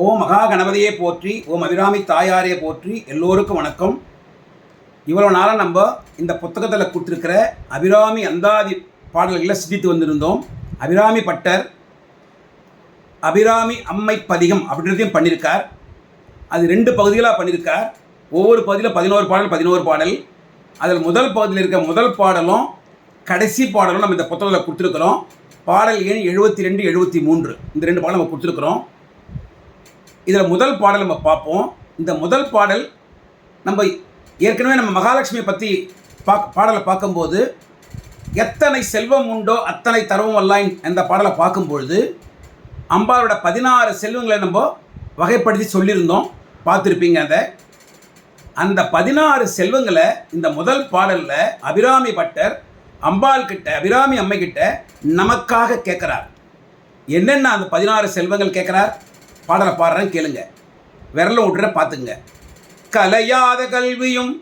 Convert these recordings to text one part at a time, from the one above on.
ஓ மகா கணபதியே போற்றி ஓம் அபிராமி தாயாரே போற்றி எல்லோருக்கும் வணக்கம். இவ்வளோ நாளாக நம்ம இந்த புத்தகத்தில் கொடுத்துருக்கிற அபிராமி அந்தாதி பாடல்களை சிந்தித்து வந்திருந்தோம். அபிராமி பட்டர் அபிராமி அம்மை பதிகம் அப்படின்றதையும் பண்ணியிருக்கார் அது ரெண்டு பகுதிகளாக பண்ணியிருக்கார் ஒவ்வொரு பகுதியில் பதினோரு பாடல் பதினோரு பாடல். அதில் முதல் பகுதியில் இருக்க முதல் பாடலும் கடைசி பாடலும் நம்ம இந்த புத்தகத்தில் கொடுத்துருக்குறோம். பாடல் எண் எழுபத்தி ரெண்டு எழுபத்தி மூன்று. இந்த ரெண்டு பாடல் நம்ம கொடுத்துருக்குறோம். இதில் முதல் பாடல் நம்ம பார்ப்போம். இந்த முதல் பாடல் நம்ம ஏற்கனவே நம்ம மகாலட்சுமியை பற்றி பா பாடலை பார்க்கும்போது எத்தனை செல்வம் உண்டோ அத்தனை தரவும் அல்லாயின் அந்த பாடலை பார்க்கும்பொழுது அம்பாளோட பதினாறு செல்வங்களை நம்ம வகைப்படுத்தி சொல்லியிருந்தோம். பார்த்துருப்பீங்க அதை அந்த பதினாறு செல்வங்களை இந்த முதல் பாடலில் அபிராமி பட்டர் அம்பாள் கிட்ட அபிராமி அம்மை கிட்ட நமக்காக கேட்குறார். என்னென்ன அந்த பதினாறு செல்வங்கள் கேட்குறார்? பாடலை பாடுறேன் கேளுங்க. விரல விட்ற பார்த்துங்க கலையாத கல்வியும்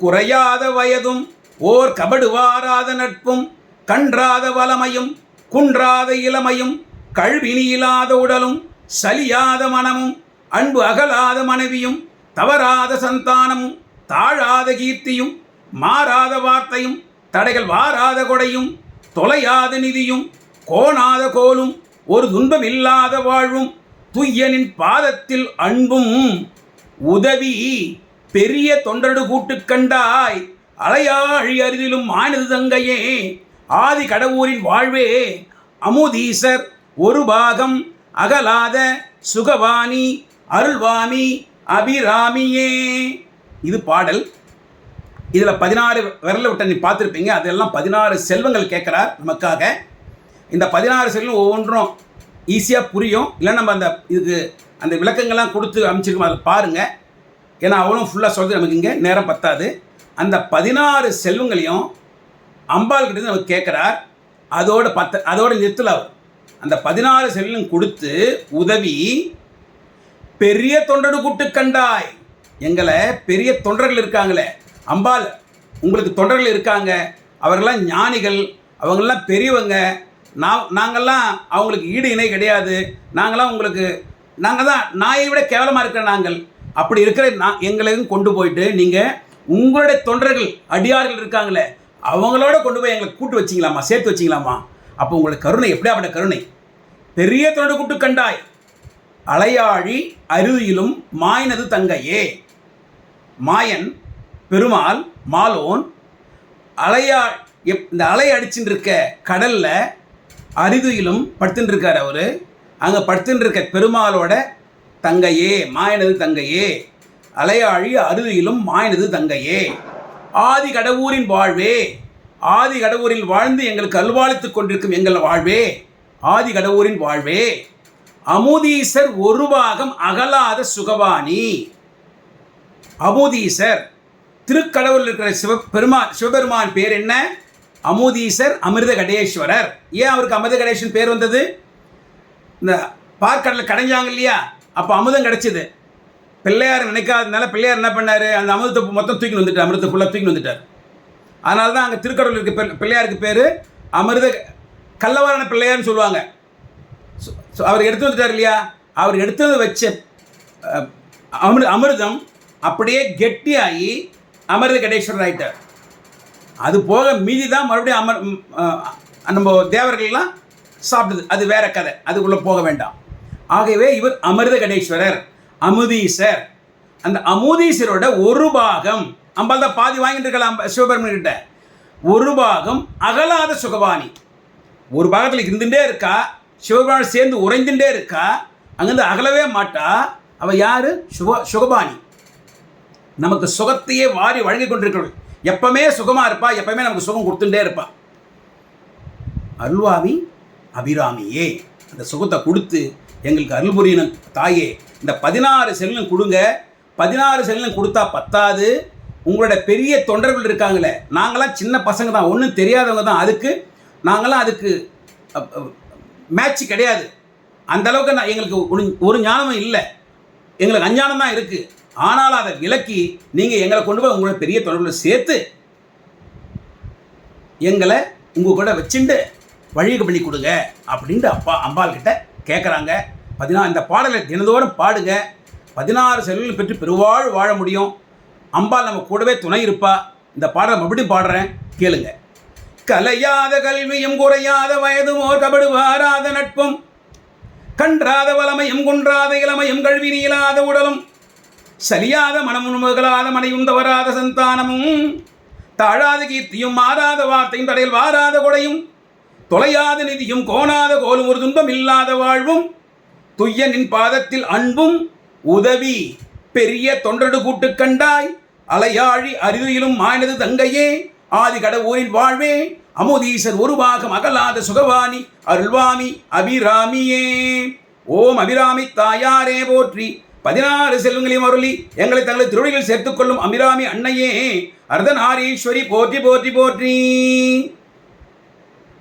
குறையாத வயதும் ஓர் கபடு வாராத நட்பும் கன்றாத வளமையும் குன்றாத இளமையும் கல்வினி இல்லாத உடலும் சலியாத மனமும் அன்பு அகலாத மனைவியும் தவறாத சந்தானமும் தாழாத கீர்த்தியும் மாறாத வார்த்தையும் தடைகள் வாராத கொடையும் தொலையாத நிதியும் கோணாத கோலும் ஒரு துன்பம் இல்லாத வாழ்வும் துய்யனின் பாதத்தில் அன்பும் உதவி பெரிய தொண்டடு கூட்டு கண்டாய். அலையாழி அரிதிலும் மானது தங்கையே ஆதி கடவுரின் வாழ்வே. அமுதீசர் ஒரு பாகம் அகலாத சுகவாணி அருள்வாமி அபிராமியே. இது பாடல். இதில் பதினாறு விரல விட்ட நீ பார்த்துருப்பீங்க. அதெல்லாம் பதினாறு செல்வங்கள் கேட்குறார் நமக்காக. இந்த பதினாறு செல்வம் ஒவ்வொன்றும் ஈஸியாக புரியும். இல்லை நம்ம அந்த இதுக்கு அந்த விளக்கங்கள்லாம் கொடுத்து அமைச்சிருக்கோம் அதை பாருங்கள் ஏன்னா அவ்வளோ ஃபுல்லாக சொல்கிறது நமக்கு இங்கே நேரம் பத்தாது. அந்த பதினாறு செல்வங்களையும் அம்பாள் கிட்ட இருந்து நமக்கு கேட்குறார். அதோட பத்த அதோட நிறுத்தல அவர். அந்த பதினாறு செல்வம் கொடுத்து உதவி பெரிய தொண்டடு கூட்டு கண்டாய். எங்களை பெரிய தொண்டர்கள் இருக்காங்களே. அம்பாள் உங்களுக்கு தொண்டர்கள் இருக்காங்க. அவர்கள்லாம் ஞானிகள். அவங்களாம் பெரியவங்க. நான் நாங்கள்லாம் அவங்களுக்கு ஈடு இணை கிடையாது. நாங்களாம் உங்களுக்கு நாங்கள் தான் நாயை விட கேவலமாக இருக்கிற நாங்கள். அப்படி இருக்கிற நான் எங்களையும் கொண்டு போயிட்டு நீங்கள் உங்களுடைய தொண்டர்கள் அடியார்கள் இருக்காங்களே அவங்களோட கொண்டு போய் எங்களை கூட்டு வச்சிங்களாமா சேர்த்து வச்சிங்களாமா அப்போ உங்களுக்கு கருணை எப்படியாப்பட்ட கருணை? பெரிய தொண்டு கூட்டு கண்டாய். அலையாழி அருவியிலும் மாயினது தங்கையே. மாயன் பெருமாள் மாலோன் அலையா எப் இந்த அலை அடிச்சுட்டு இருக்க கடலில் அரிதுயிலும் படுத்துட்டுருக்கார் அவர். அங்கே படுத்துட்டுருக்க பெருமாளோட தங்கையே மாயனது தங்கையே. அலையாழி அருவியிலும் மாயனது தங்கையே. ஆதி கடவுரின் வாழ்வே ஆதி கடவுரில் வாழ்ந்து எங்களுக்கு அல்வாழ்த்துக் கொண்டிருக்கும் எங்கள் வாழ்வே ஆதி கடவுரின் வாழ்வே. அமுதீசர் ஒரு பாகம் அகலாத சுகவாணி. அமுதீசர் திருக்கடவுள் இருக்கிற சிவ பெருமான் சிவபெருமான் பேர் என்ன? அமுதீசர் அமிர்த கடேஸ்வரர் ஏன் அவருக்கு அமிர்த கடேஸ்வரன் பேர் வந்தது? இந்த பார்க்கடலில் கடைஞ்சாங்க இல்லையா? அப்போ அமுதம் கிடச்சிது. பிள்ளையார் நினைக்காததுனால பிள்ளையார் என்ன பண்ணார்? அந்த அமிர்தத்தை மொத்தம் தூக்கி வந்துட்டார். அமிர்தத்தை ஃபுல்லாக தூக்கி வந்துட்டார். அதனால தான் அங்கே திருக்கடவுள் இருக்க பிள்ளையாருக்கு பேர் அமிர்த கள்ளவாரான பிள்ளையார்னு சொல்லுவாங்க. அவர் எடுத்து வந்துட்டார் இல்லையா? அவர் எடுத்தது வச்ச அஹ், அமிர்த அமிர்தம் அப்படியே கெட்டியாகி அமிர்த கடேஸ்வரர் ஆயிட்டார். அது போக மீதி தான் மறுபடியும் அமர் நம்ம தேவர்கள்லாம் சாப்பிடுது அது வேற கதை. அதுக்குள்ளே போக வேண்டாம். ஆகவே இவர் அமிர்த கணேஸ்வரர் அமுதீசர். அந்த அமுதீசரோட ஒரு பாகம் அம்பால் தான் பாதி வாங்கிட்டு இருக்கலாம் சிவபெருமன் கிட்ட. ஒரு பாகம் அகலாத சுகவாணி ஒரு பாகத்தில் இருந்துட்டே இருக்கா சிவபெருமான் சேர்ந்து உறைந்துட்டே இருக்கா அங்கேருந்து அகலவே மாட்டா. அவள் யார்? சுக சுகபாணி. நமக்கு சுகத்தையே வாரி வழங்கி கொண்டிருக்கிறவள் எப்பவுமே சுகமா இருப்பா எப்பவுமே நமக்கு சுகம் கொடுத்துட்டே இருப்பா. அருள்வாமி அபிராமியே அந்த சுகத்தை கொடுத்து எங்களுக்கு அருள் புரியணும் தாயே இந்த பதினாறு செல்லும் கொடுங்க. பதினாறு செல்லும் கொடுத்தா பத்தாது. உங்களோட பெரிய தொண்டர்கள் இருக்காங்களே நாங்களாம் சின்ன பசங்க தான் ஒன்றும் தெரியாதவங்க தான். அதுக்கு நாங்களாம் அதுக்கு மேட்ச் கிடையாது. அந்த அளவுக்கு நான் எங்களுக்கு ஒரு ஒரு ஞானமும் இல்லை. எங்களுக்கு அஞ்ஞானம் தான் இருக்குது ஆனாலும் அதை விலக்கி நீங்கள் எங்களை கொண்டு போய் உங்களோட பெரிய தொடர்பில் சேர்த்து எங்களை உங்கள் கூட வச்சுட்டு வழிக பண்ணி கொடுங்க அப்படின்ட்டு அப்பா அம்பாள் கிட்ட கேட்குறாங்க பதினா இந்த பாடலை தினந்தோறும் பாடுங்க. பதினாறு செல்வங்கள் பெற்று பெருவாழ் வாழ முடியும். அம்பாள் நம்ம கூடவே துணை இருப்பா. இந்த பாடலை மறுபடியும் பாடுறேன். கேளுங்க. கலையாத கல்வியும் குறையாத வயதும் ஓர் கபடு வாராத நட்பும். கன்றாத வளமையும் குன்றாத இளமையும் கல்வி நீளாத உடலும். சலியாத மனமும் மகளாத மனையும் தவறாத சந்தானமும் தாழாத கீர்த்தியும் மாறாத வார்த்தையும் தடையில் வாராத கொடையும் தொலையாத நிதியும் கோணாத கோலும் ஒரு துன்பம் இல்லாத வாழ்வும் துய்யனின் பாதத்தில் அன்பும் உதவி பெரிய தொண்டடு கூட்டு கண்டாய் அலையாழி அரிதிலும் மாயனது தங்கையே ஆதி கடவுரின் வாழ்வே அமுதீசர் ஒரு பாகம் அகலாத சுகவாணி அருள்வாமி அபிராமியே. ஓம் அபிராமி தாயாரே போற்றி. பதினாறு செல்வங்களையும் அருளி எங்களை தங்களது திருவடிகள் சேர்த்துக் கொள்ளும் அபிராமி அன்னையே அர்த்தநாரீஸ்வரி போற்றி போற்றி போற்றி.